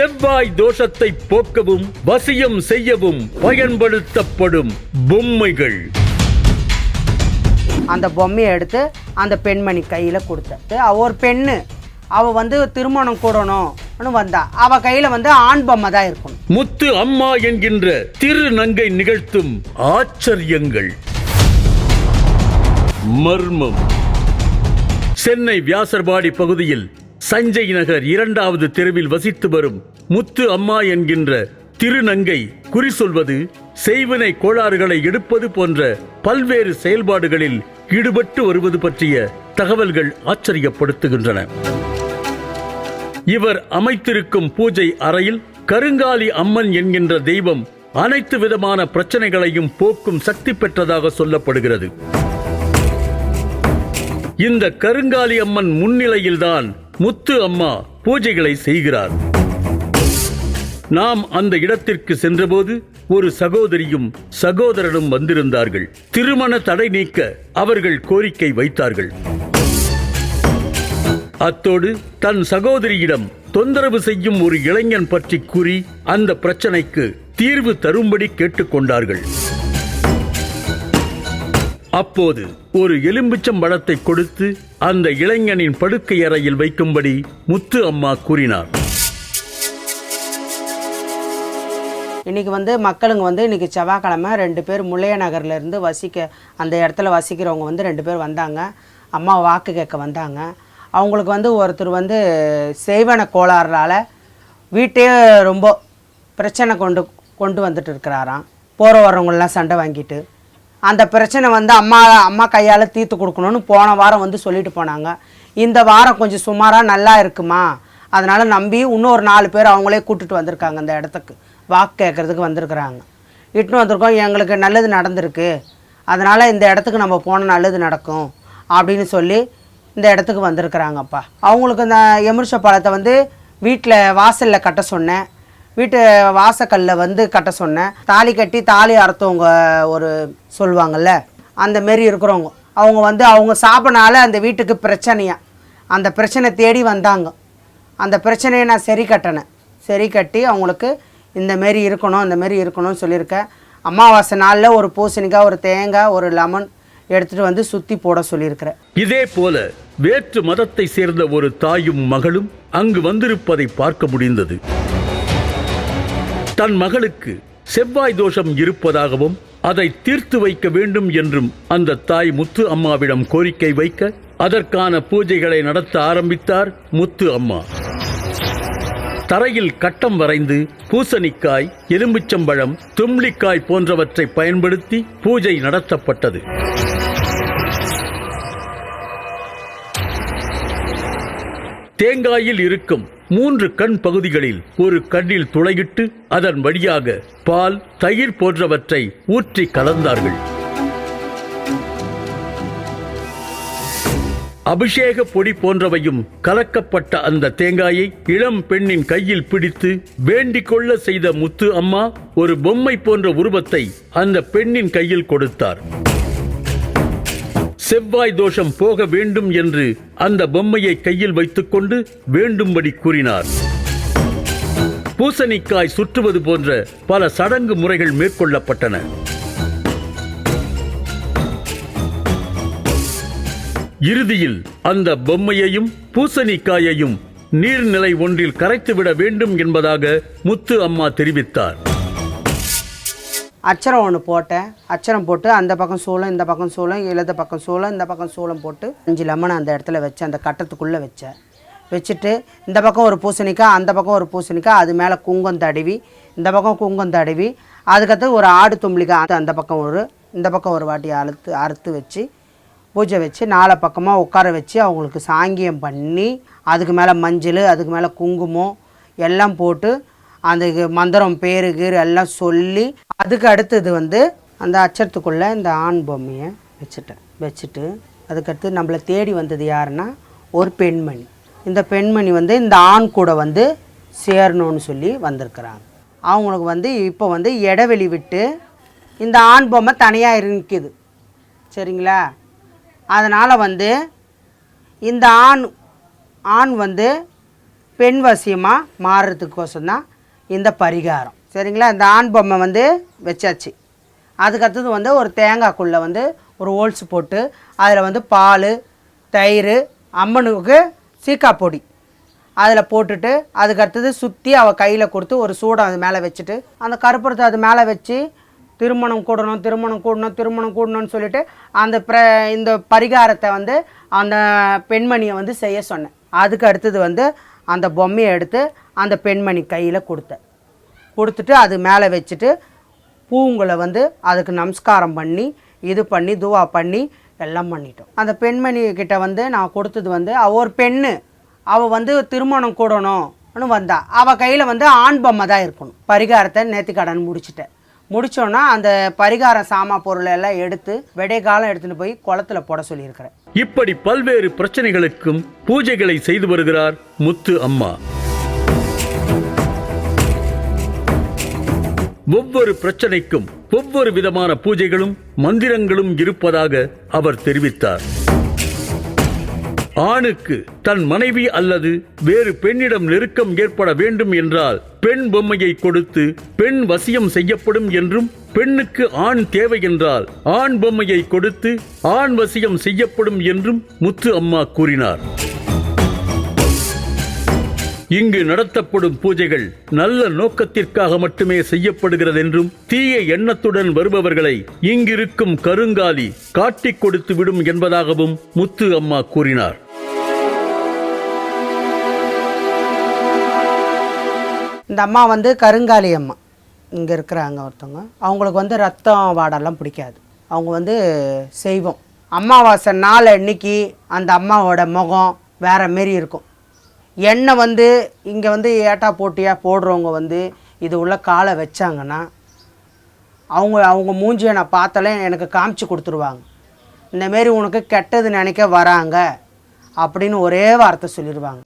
செவ்வாய் தோஷத்தை போக்கவும் வசியம் செய்யவும் பயன்படுத்தப்படும் பொம்மைகள். அந்த பொம்மையை எடுத்து அந்த பெண்மணி கையில் கொடுத்தது. அவ ஒரு பெண்ணு. அவள் வந்து திருமணம் கூடணும்னு வந்தா. அவள் கையில் வந்து ஆண் பொம்மை தான் இருக்கணும். முத்து அம்மா என்கின்ற திருநங்கை நிகழ்த்தும் ஆச்சரியங்கள். மர்மம். சென்னை வியாசர்பாடி பகுதியில் சஞ்சய் நகர் இரண்டாவது தெருவில் வசித்து வரும் முத்து அம்மா என்கின்ற திருநங்கை குறி சொல்வது செய்வினை கோளாறுகளை எடுப்பது போன்ற பல்வேறு செயல்பாடுகளில் ஈடுபட்டு வருவது பற்றிய தகவல்கள் ஆச்சரியப்படுத்துகின்றன. இவர் அமைத்திருக்கும் பூஜை அறையில் கருங்காலி அம்மன் என்கின்ற தெய்வம் அனைத்து விதமான பிரச்சனைகளையும் போக்கும் சக்தி பெற்றதாக சொல்லப்படுகிறது. இந்த கருங்காலி அம்மன் முன்னிலையில்தான் முத்து அம்மா பூஜைகளை செய்கிறார். நாம் அந்த இடத்திற்கு சென்றபோது ஒரு சகோதரியும் சகோதரனும் வந்திருந்தார்கள். திருமண தடை நீக்க அவர்கள் கோரிக்கை வைத்தார்கள். அத்தோடு தன் சகோதரியிடம் தொந்தரவு செய்யும் ஒரு இளைஞன் பற்றி கூறி அந்த பிரச்சனைக்கு தீர்வு தரும்படி கேட்டுக்கொண்டார்கள். அப்போது ஒரு எலும்பிச்சம் பழத்தை கொடுத்து அந்த இளைஞனின் படுக்கை அறையில் வைக்கும்படி முத்து அம்மா கூறினார். இன்னைக்கு வந்து மக்களுங்க வந்து இன்றைக்கி செவ்வாய்க்கிழமை ரெண்டு பேர் முள்ளைய நகர்லேருந்து வசிக்க அந்த இடத்துல வசிக்கிறவங்க வந்து ரெண்டு பேர் வந்தாங்க. அம்மா வாக்கு கேட்க வந்தாங்க. அவங்களுக்கு வந்து ஒருத்தர் வந்து செய்வன கோளாறுனால வீட்டையே ரொம்ப பிரச்சனை கொண்டு கொண்டு வந்துட்டு இருக்கிறாராம். போகிற வரவங்களெலாம் சண்டை வாங்கிட்டு. அந்த பிரச்சனை வந்து அம்மா அம்மா கையால் தீர்த்து கொடுக்கணும்னு போன வாரம் வந்து சொல்லிட்டு போனாங்க. இந்த வாரம் கொஞ்சம் சுமாராக நல்லா இருக்குமா? அதனால் நம்பி இன்னொரு நாலு பேர் அவங்களே கூட்டிட்டு வந்திருக்காங்க அந்த இடத்துக்கு. வாக்கு கேட்குறதுக்கு வந்திருக்கிறாங்க. இட்டுன்னு வந்திருக்கோம் எங்களுக்கு நல்லது நடந்திருக்கு. அதனால் இந்த இடத்துக்கு நம்ம போனால் நல்லது நடக்கும் அப்படின்னு சொல்லி இந்த இடத்துக்கு வந்திருக்கிறாங்கப்பா. அவங்களுக்கு இந்த எமிர்ஷ பழத்தை வந்து வீட்டில் வாசலில் கட்ட சொன்னேன். வீட்டு வாசக்கல்ல வந்து கட்ட சொன்னேன். தாலி கட்டி தாலி அறுத்தவங்க ஒரு சொல்லுவாங்கல்ல அந்த மாரி இருக்கிறவங்க. அவங்க வந்து அவங்க சாப்பினால அந்த வீட்டுக்கு பிரச்சனையா. அந்த பிரச்சனை தேடி வந்தாங்க. அந்த பிரச்சனையை நான் சரி கட்டினேன். சரி கட்டி அவங்களுக்கு இந்த மாரி இருக்கணும் இந்த மாரி இருக்கணும்னு சொல்லியிருக்கேன். அமாவாசை நாளில் ஒரு பூசணிக்காய் ஒரு தேங்காய் ஒரு லெமன் எடுத்துகிட்டு வந்து சுற்றி போட சொல்லியிருக்கிறேன். இதே போல வேற்று மதத்தை சேர்ந்த ஒரு தாயும் மகளும் அங்கு வந்திருப்பதை பார்க்க முடிந்தது. தன் மகளுக்கு செவ்வாய் தோஷம் இருப்பதாகவும் அதை தீர்த்து வைக்க வேண்டும் என்றும் அந்த தாய் முத்து அம்மாவிடம் கோரிக்கை வைக்க அதற்கான பூஜைகளை நடத்த ஆரம்பித்தார் முத்து அம்மா. தரையில் கட்டம் வரைந்து பூசணிக்காய் எலும்புச்சம்பழம் தும்ளிக்காய் போன்றவற்றை பயன்படுத்தி பூஜை நடத்தப்பட்டது. தேங்காயில் இருக்கும் மூன்று கண் பகுதிகளில் ஒரு கண்ணில் துளையிட்டு அதன் வழியாக பால் தயிர் போன்றவற்றை ஊற்றி கலந்தார்கள். அபிஷேக பொடி போன்றவையும் கலக்கப்பட்ட அந்த தேங்காயை இளம் பெண்ணின் கையில் பிடித்து வேண்டிக் கொள்ள செய்த முத்து அம்மா ஒரு பொம்மை போன்ற உருவத்தை அந்த பெண்ணின் கையில் கொடுத்தார். செவ்வாய் தோஷம் போக வேண்டும் என்று அந்த பொம்மையை கையில் வைத்துக்கொண்டு வேண்டும்படி கூறினார். பூசணிக்காய் சுற்றுவது போன்ற பல சடங்கு முறைகள் மேற்கொள்ளப்பட்டன. இறுதியில் அந்த பொம்மையையும் பூசணிக்காயையும் நீர்நிலை ஒன்றில் கரைத்துவிட வேண்டும் என்பதாக முத்து அம்மா தெரிவித்தார். அச்சரம் ஒன்று போட்டேன். அச்சரம் போட்டு அந்த பக்கம் சூளம் இந்த பக்கம் சூளம் இடது பக்கம் சூளம் இந்த பக்கம் சூளம் போட்டு அஞ்சு லெமனை அந்த இடத்துல வச்சேன் அந்த கட்டத்துக்குள்ளே வச்சேன். வச்சுட்டு இந்த பக்கம் ஒரு பூசணிக்காய் அந்த பக்கம் ஒரு பூசணிக்காய் அது மேலே குங்கம் தடவி இந்த பக்கம் குங்கம் தடவி அதுக்கடுத்து ஒரு ஆடு தும்பளிக்காய் அந்த பக்கம் ஒரு இந்த பக்கம் ஒரு வாட்டி அறுத்து அறுத்து வச்சு பூஜை வச்சு நாலா பக்கமாக உட்கார வச்சு அவங்களுக்கு சாங்கியம் பண்ணி அதுக்கு மேலே மஞ்சள் அதுக்கு மேலே குங்குமம் எல்லாம் போட்டு அந்த மந்திரம் பேரு கீர் எல்லாம் சொல்லி அதுக்கு அடுத்தது வந்து அந்த அச்சரத்துக்குள்ளே இந்த ஆண் பொம்மையை வச்சுட்டேன் வச்சுட்டு அதுக்கடுத்து நம்மளை தேடி வந்தது யாருன்னா ஒரு பெண்மணி. இந்த பெண்மணி வந்து இந்த ஆண் கூட வந்து சேரணும்னு சொல்லி வந்திருக்கிறாங்க. அவங்களுக்கு வந்து இப்போ வந்து இடைவெளி விட்டு இந்த ஆண் பொம்மை தனியாக நிற்கிது சரிங்களா? அதனால் வந்து இந்த ஆண் ஆண் வந்து பெண் வசியமாக மாறுறதுக்கோசம் தான் இந்த பரிகாரம். சரிங்களா? இந்த ஆண் பொம்மை வந்து வச்சாச்சு. அதுக்கடுத்தது வந்து ஒரு தேங்காய்க்குள்ளே வந்து ஒரு ஹோல்ஸ் போட்டு அதில் வந்து பால் தயிர் அம்மனுக்கு சீக்கா பொடி. அதில் போட்டுட்டு அதுக்கு அடுத்தது சுற்றி அவள் கையில் கொடுத்து ஒரு சூடம் அது மேலே வச்சுட்டு அந்த கருப்பூரத்தை அது மேலே வச்சு திருமணம் கூடணும் திருமணம் கூடணும் திருமணம் கூடணும்னு சொல்லிட்டு அந்த பிர இந்த பரிகாரத்தை வந்து அந்த பெண்மணியை வந்து செய்ய சொன்னேன். அதுக்கு அடுத்தது வந்து அந்த பொம்மையை எடுத்து அந்த பெண்மணி கையில் கொடுத்தேன். கொடுத்துட்டு அது மேலே வச்சுட்டு பூங்களை வந்து அதுக்கு நமஸ்காரம் பண்ணி இது பண்ணி துவா பண்ணி எல்லாம் பண்ணிட்டோம். அந்த பெண்மணி கிட்ட வந்து நான் கொடுத்தது வந்து அவ ஒரு பெண்ணு அவள் வந்து திருமணம் கூடணும்னு வந்தா. அவள் கையில் வந்து ஆண் பொம்மை தான் இருக்கணும். பரிகாரத்தை நேர்த்திக்கடன் முடிச்சிட்டேன். முடிச்சோன்னா அந்த பரிகாரம் சாமா பொருளை எல்லாம் எடுத்து விடைய எடுத்துன்னு போய் குளத்துல போட சொல்லியிருக்கிறேன். இப்படி பல்வேறு பிரச்சனைகளுக்கும் பூஜைகளை செய்து வருகிறார் முத்து அம்மா. ஒவ்வொரு பிரச்சனைக்கும் ஒவ்வொரு விதமான பூஜைகளும் மந்திரங்களும் இருப்பதாக அவர் தெரிவித்தார். ஆணுக்கு தன் மனைவி அல்லது வேறு பெண்ணிடம் நெருக்கம் ஏற்பட வேண்டும் என்றால் பெண் பொம்மையை கொடுத்து பெண் வசியம் செய்யப்படும் என்றும் பெண்ணுக்கு ஆண் தேவை என்றால் ஆண் பொம்மையை கொடுத்து ஆண் வசியம் செய்யப்படும் என்றும் முத்து அம்மா கூறினார். இங்கு நடத்தப்படும் பூஜைகள் நல்ல நோக்கத்திற்காக மட்டுமே செய்யப்படுகிறதென்றும் தீய எண்ணத்துடன் வருபவர்களை இங்கிருக்கும் கருங்காலி காட்டிக் கொடுத்து விடும் என்பதாகவும் முத்து அம்மா கூறினார். இந்த அம்மா வந்து கருங்காலி அம்மா. இங்கே இருக்கிறாங்க ஒருத்தவங்க. அவங்களுக்கு வந்து ரத்தம் வாடெல்லாம் பிடிக்காது. அவங்க வந்து செய்வோம். அமாவாசை நாள் அன்னைக்கு அந்த அம்மாவோட முகம் வேற மாரி இருக்கும். எண்ணெய் வந்து இங்கே வந்து ஏட்டா போட்டியாக போடுறவங்க வந்து இது உள்ள காலை வச்சாங்கன்னா அவங்க அவங்க மூஞ்சியை நான் பார்த்தாலே எனக்கு காமிச்சு கொடுத்துருவாங்க. இந்தமாரி உனக்கு கெட்டது நினைக்க வராங்க அப்படின்னு ஒரே வார்த்தை சொல்லிடுவாங்க